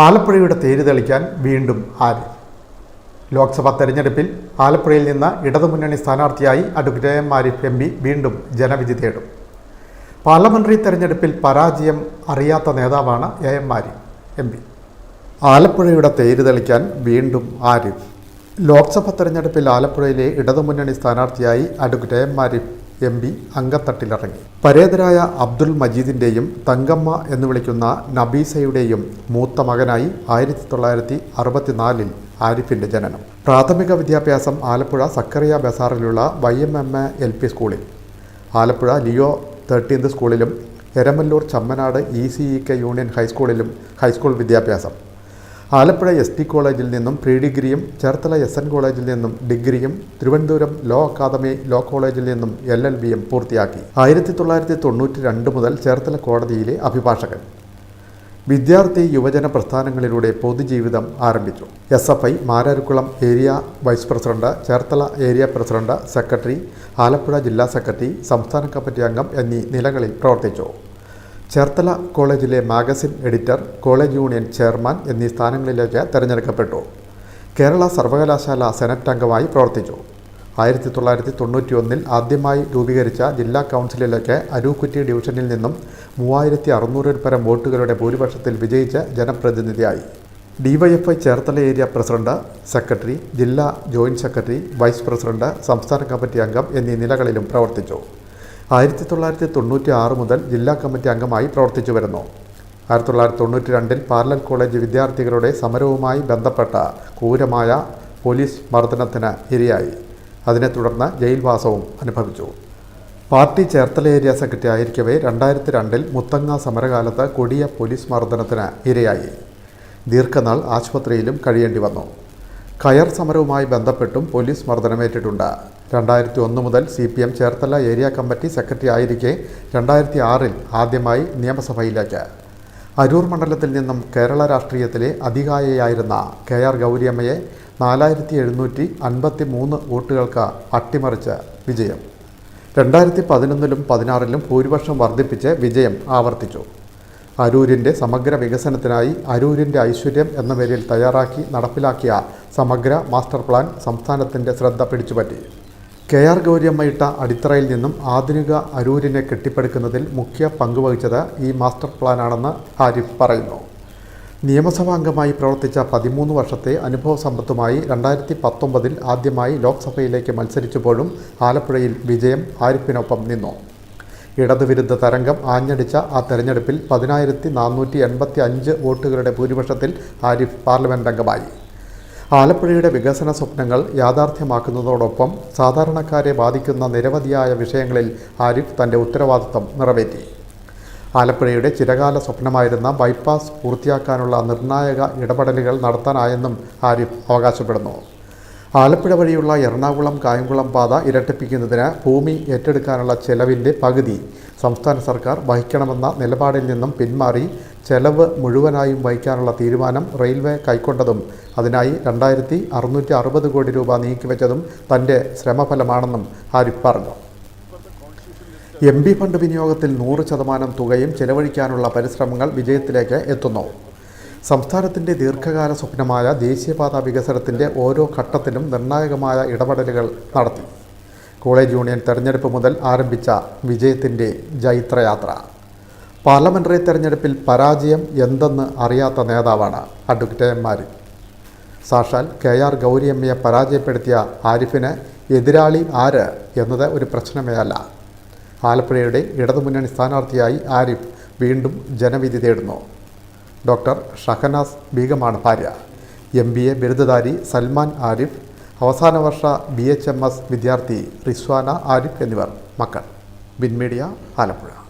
ആലപ്പുഴയുടെ തേര് തെളിക്കാൻ വീണ്ടും ആര്? ലോക്സഭാ തെരഞ്ഞെടുപ്പിൽ ആലപ്പുഴയിൽ നിന്ന് ഇടതുമുന്നണി സ്ഥാനാർത്ഥിയായി advocate M Arif M P വീണ്ടും ജനവിധി തേടും. പാർലമെന്ററി തെരഞ്ഞെടുപ്പിൽ പരാജയം അറിയാത്ത നേതാവാണ് A M Arif M P. ആലപ്പുഴയുടെ തേര് തെളിക്കാൻ വീണ്ടും ആരിഫ് ലോക്സഭാ തെരഞ്ഞെടുപ്പിൽ ആലപ്പുഴയിലെ ഇടതുമുന്നണി സ്ഥാനാർത്ഥിയായി advocate M Arif M P അങ്കത്തട്ടിലിറങ്ങി പരേതരായ അബ്ദുൽ മജീദിന്റെയും തങ്കമ്മ എന്ന് വിളിക്കുന്ന നബീസയുടെയും മൂത്ത മകനായി ആയിരത്തി തൊള്ളായിരത്തി അറുപത്തിനാലിൽ ആരിഫിന്റെ ജനനം. പ്രാഥമിക വിദ്യാഭ്യാസം Alappuzha Zacharia ബസാറിലുള്ള Y M M A L P സ്കൂളിൽ. ആലപ്പുഴ ലിയോ തേർട്ടീൻത് സ്കൂളിലും Eramalloor Chammanad E C E K union ഹൈസ്കൂളിലും high school വിദ്യാഭ്യാസം. ആലപ്പുഴ എസ് ടി കോളേജിൽ നിന്നും പ്രീ ഡിഗ്രിയും ചേർത്തല എസ് എൻ കോളേജിൽ നിന്നും ഡിഗ്രിയും തിരുവനന്തപുരം ലോ അക്കാദമി ലോ കോളേജിൽ നിന്നും എൽ എൽ ബിയും പൂർത്തിയാക്കി. ആയിരത്തി തൊള്ളായിരത്തി തൊണ്ണൂറ്റി രണ്ട് മുതൽ ചേർത്തല കോടതിയിലെ അഭിഭാഷകൻ. വിദ്യാർത്ഥി യുവജന പ്രസ്ഥാനങ്ങളിലൂടെ പൊതുജീവിതം ആരംഭിച്ചു. S F I Mararikulam area vice president Cherthala area president secretary Alappuzha ജില്ലാ സെക്രട്ടറി സംസ്ഥാന കമ്മിറ്റി അംഗം എന്നീ നിലകളിൽ പ്രവർത്തിച്ചു. ചേർത്തല കോളേജിലെ magazine editor college union chairman എന്നീ സ്ഥാനങ്ങളിലേക്ക് തെരഞ്ഞെടുക്കപ്പെട്ടു. കേരള സർവകലാശാല സെനറ്റ് അംഗമായി പ്രവർത്തിച്ചു. ആയിരത്തി തൊള്ളായിരത്തി തൊണ്ണൂറ്റി ഒന്നിൽ ആദ്യമായി രൂപീകരിച്ച ജില്ലാ കൗൺസിലിലേക്ക് അരൂക്കുറ്റി ഡിവിഷനിൽ നിന്നും മൂവായിരത്തി അറുന്നൂറിൽ പരം വോട്ടുകളുടെ ഭൂരിപക്ഷത്തിൽ വിജയിച്ച് ജനപ്രതിനിധിയായി. DYFI Cherthala area president secretary ജില്ലാ ജോയിന്റ് സെക്രട്ടറി വൈസ് പ്രസിഡന്റ് സംസ്ഥാന കമ്മിറ്റി അംഗം എന്നീ നിലകളിലും പ്രവർത്തിച്ചു. ആയിരത്തി തൊള്ളായിരത്തി തൊണ്ണൂറ്റി ആറ് മുതൽ ജില്ലാ കമ്മിറ്റി അംഗമായി പ്രവർത്തിച്ചു വരുന്നു. ആയിരത്തി തൊള്ളായിരത്തി തൊണ്ണൂറ്റി രണ്ടിൽ പാർലൽ കോളേജ് വിദ്യാർത്ഥികളുടെ സമരവുമായി ബന്ധപ്പെട്ട ക്രൂരമായ പോലീസ് മർദ്ദനത്തിന് ഇരയായി. അതിനെ തുടർന്ന് ജയിൽവാസവും അനുഭവിച്ചു. പാർട്ടി ചേർത്തല ഏരിയ സെക്രട്ടറി ആയിരിക്കവേ രണ്ടായിരത്തി രണ്ടിൽ മുത്തങ്ങ സമരകാലത്ത് കൊടിയ പോലീസ് മർദ്ദനത്തിന് ഇരയായി. ദീർഘനാൾ ആശുപത്രിയിലും കഴിയേണ്ടി വന്നു. കയർ സമരവുമായി ബന്ധപ്പെട്ടും പോലീസ് മർദ്ദനമേറ്റിട്ടുണ്ട്. രണ്ടായിരത്തി ഒന്ന് മുതൽ C P M Cherthala area committee secretary ആയിരിക്കെ രണ്ടായിരത്തി ആറിൽ ആദ്യമായി നിയമസഭയിലേക്ക്. അരൂർ മണ്ഡലത്തിൽ നിന്നും കേരള രാഷ്ട്രീയത്തിലെ അധികായയായിരുന്ന കെ ആർ ഗൗരിയമ്മയെ നാലായിരത്തി എഴുന്നൂറ്റി അൻപത്തി മൂന്ന് വോട്ടുകൾക്ക് അട്ടിമറിച്ച് വിജയം. രണ്ടായിരത്തി പതിനൊന്നിലും പതിനാറിലും ഭൂരിപക്ഷം വർദ്ധിപ്പിച്ച് വിജയം ആവർത്തിച്ചു. അരൂരിന്റെ സമഗ്ര വികസനത്തിനായി അരൂരിന്റെ ഐശ്വര്യം എന്ന പേരിൽ തയ്യാറാക്കി നടപ്പിലാക്കിയ സമഗ്ര മാസ്റ്റർ പ്ലാൻ സംസ്ഥാനത്തിന്റെ ശ്രദ്ധ പിടിച്ചുപറ്റി. കെ ആർ ഗൗരിയമ്മയിട്ട അടിത്തറയിൽ നിന്നും ആധുനിക അരൂരിനെ കെട്ടിപ്പടുക്കുന്നതിൽ മുഖ്യ പങ്കുവഹിച്ചത് ഈ മാസ്റ്റർ പ്ലാനാണെന്ന് ആരിഫ് പറയുന്നു. നിയമസഭാംഗമായി പ്രവർത്തിച്ച പതിമൂന്ന് വർഷത്തെ അനുഭവ സമ്പത്തുമായി രണ്ടായിരത്തി പത്തൊമ്പതിൽ ആദ്യമായി ലോക്സഭയിലേക്ക് മത്സരിച്ചപ്പോഴും ആലപ്പുഴയിൽ വിജയം ആരിഫിനൊപ്പം നിന്നു. ഇടതുവിരുദ്ധ തരംഗം ആഞ്ഞടിച്ച ആ തെരഞ്ഞെടുപ്പിൽ പതിനായിരത്തി നാനൂറ്റി എൺപത്തി അഞ്ച് വോട്ടുകളുടെ ഭൂരിപക്ഷത്തിൽ ആരിഫ് പാർലമെന്റ് അംഗമായി ആലപ്പുഴയുടെ വികസന സ്വപ്നങ്ങൾ യാഥാർത്ഥ്യമാക്കുന്നതോടൊപ്പം സാധാരണക്കാരെ ബാധിക്കുന്ന നിരവധിയായ വിഷയങ്ങളിൽ ആരിഫ് തന്റെ ഉത്തരവാദിത്തം നിറവേറ്റി. ആലപ്പുഴയുടെ ചിരകാല സ്വപ്നമായിരുന്ന ബൈപ്പാസ് പൂർത്തിയാക്കാനുള്ള നിർണായക ഇടപെടലുകൾ നടത്താനായെന്നും ആരിഫ് അവകാശപ്പെടുന്നു. ആലപ്പുഴ വഴിയുള്ള എറണാകുളം കായംകുളം പാത ഇരട്ടിപ്പിക്കുന്നതിന് ഭൂമി ഏറ്റെടുക്കാനുള്ള ചെലവിന്റെ പകുതി സംസ്ഥാന സർക്കാർ വഹിക്കണമെന്ന നിലപാടിൽ നിന്നും പിന്മാറി ചെലവ് മുഴുവനായും വഹിക്കാനുള്ള തീരുമാനം റെയിൽവേ കൈക്കൊണ്ടതും അതിനായി രണ്ടായിരത്തി അറുന്നൂറ്റി അറുപത് കോടി രൂപ നീക്കിവെച്ചതും തന്റെ ശ്രമഫലമാണെന്നും ഹാരിഫ് പറഞ്ഞു. എം ഫണ്ട് വിനിയോഗത്തിൽ നൂറ് ശതമാനം തുകയും ചെലവഴിക്കാനുള്ള പരിശ്രമങ്ങൾ വിജയത്തിലേക്ക് എത്തുന്നു. സംസ്ഥാനത്തിന്റെ ദീർഘകാല സ്വപ്നമായ ദേശീയപാത വികസനത്തിന്റെ ഓരോ ഘട്ടത്തിലും നിർണായകമായ ഇടപെടലുകൾ നടത്തി. കോളേജ് യൂണിയൻ തെരഞ്ഞെടുപ്പ് മുതൽ ആരംഭിച്ച വിജയത്തിന്റെ ജൈത്രയാത്ര. പാർലമെന്ററി തെരഞ്ഞെടുപ്പിൽ പരാജയം എന്തെന്ന് അറിയാത്ത നേതാവാണ് അഡ്വക്കേറ്റ് എം മാരി. സാക്ഷാൽ കെ ആർ ഗൗരിയമ്മയെ പരാജയപ്പെടുത്തിയ ആരിഫിന് എതിരാളി ആര് എന്നത് ഒരു പ്രശ്നമേ അല്ല. ആലപ്പുഴയുടെ ഇടതുമുന്നണി സ്ഥാനാർത്ഥിയായി ആരിഫ് വീണ്ടും ജനവിധി തേടുന്നു. ഡോക്ടർ ഷഹനാസ് ബീഗമാണ് ഭാര്യ. എം ബി എ ബിരുദധാരി സൽമാൻ ആരിഫ് അവസാന വർഷ ബി എച്ച് എം എസ് വിദ്യാർത്ഥി റിസ്വാന ആരിഫ് എന്നിവർ മക്കൾ. ബിൻ മീഡിയ ആലപ്പുഴ.